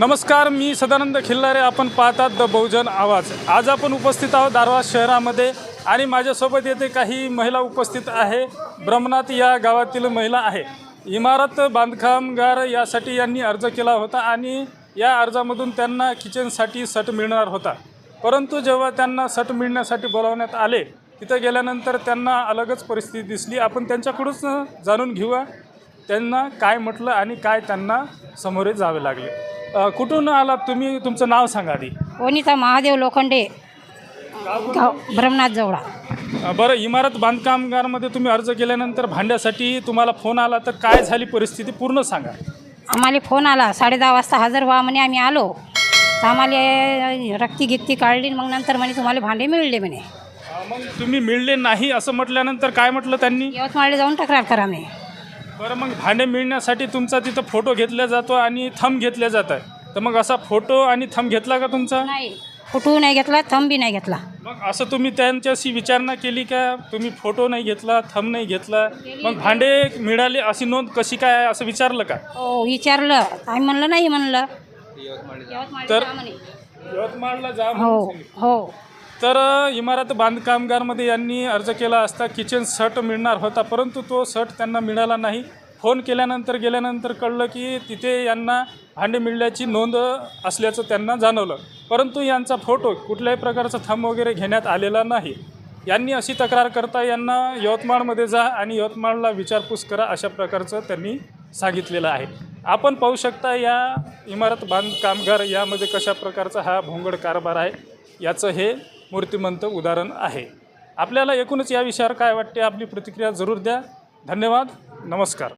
नमस्कार मी सदानंद खिल्लारे. आपण पाहतात द बहुजन आवाज आज आपण उपस्थित आहोत दारवा शहरामध्ये आणि माझ्यासोबत येथे काही महिला उपस्थित आहे. ब्रह्मनाथ या गावातील महिला आहे. इमारत बांधकामगार यासाठी यांनी अर्ज केला होता आणि या अर्जामधून त्यांना किचनसाठी सट मिळणार होता. परंतु जेव्हा त्यांना सट मिळण्यासाठी बोलावण्यात आले तिथं गेल्यानंतर त्यांना अलगच परिस्थिती दिसली. आपण त्यांच्याकडूनच जाणून घेऊया त्यांना काय म्हटलं आणि काय त्यांना समोरे जावे लागले. अ, कुठून आलात तुम्ही? तुमचं नाव सांगा आधी. वनिता महादेव लोखंडे गाव ब्रह्मनाथ जवळा. अ, बरं इमारत बांधकामगारमध्ये तुम्ही अर्ज केल्यानंतर भांड्यासाठी तुम्हाला फोन आला तर काय झाली परिस्थिती पूर्ण सांगा. आम्हाला फोन आला साडे दहा वाजता हजर व्हा म्हणे आम्ही आलो. तर आम्हाला रक्ती गिक्ती काढली मग नंतर म्हणे तुम्हाला भांडे मिळले म्हणे. अ, मग तुम्ही मिळले नाही असं म्हटल्यानंतर काय म्हटलं त्यांनी? यवतमाळला जाऊन तक्रार करा म्हणे. बरं मग भांडे मिळण्यासाठी तुमचा तिथं फोटो घेतला जातो आणि थंब घेतल्या जात आहे. तर मग असा फोटो आणि थंब घेतला का तुमचा? नाही फुटू नाही घेतला थंब बी नाही घेतला. मग असं तुम्ही त्यांच्याशी विचारणा केली का? तुम्ही फोटो नाही घेतला थंब नाही घेतला? मग भांडे मिळाले अशी नोंद कशी काय आहे असं विचारलं का? हो विचारलं. आम्ही म्हणलं नाही म्हणलं. तर-. यवतमाळला जा म्हणून हो सांगितलं. हो. तर इमारत बांधकामगारमध्ये यांनी अर्ज केला असता किचन सट मिळणार होता परंतु तो सट त्यांना मिळाला नाही. फोन केल्यानंतर गेल्यानंतर कळलं की तिथे यांना भांडे मिळण्याची नोंद असल्याचं त्यांना जाणवलं. परंतु यांचा फोटो कुठल्याही प्रकारचा थंब वगैरे घेण्यात आलेला नाही. यांनी अशी तक्रार करता यांना यवतमाळमध्ये जा आणि यवतमाळला विचारपूस करा अशा प्रकारचं त्यांनी सांगितलेलं आहे. आपण पाहू शकता या इमारत बांधकामगार यामध्ये कशा प्रकारचा हा भोंगड कारभार आहे याचं हे मूर्तिमंत उदाहरण आहे. आपल्याला एकूणच या विषयावर काय वाटते? आपली प्रतिक्रिया जरूर द्या. धन्यवाद. नमस्कार.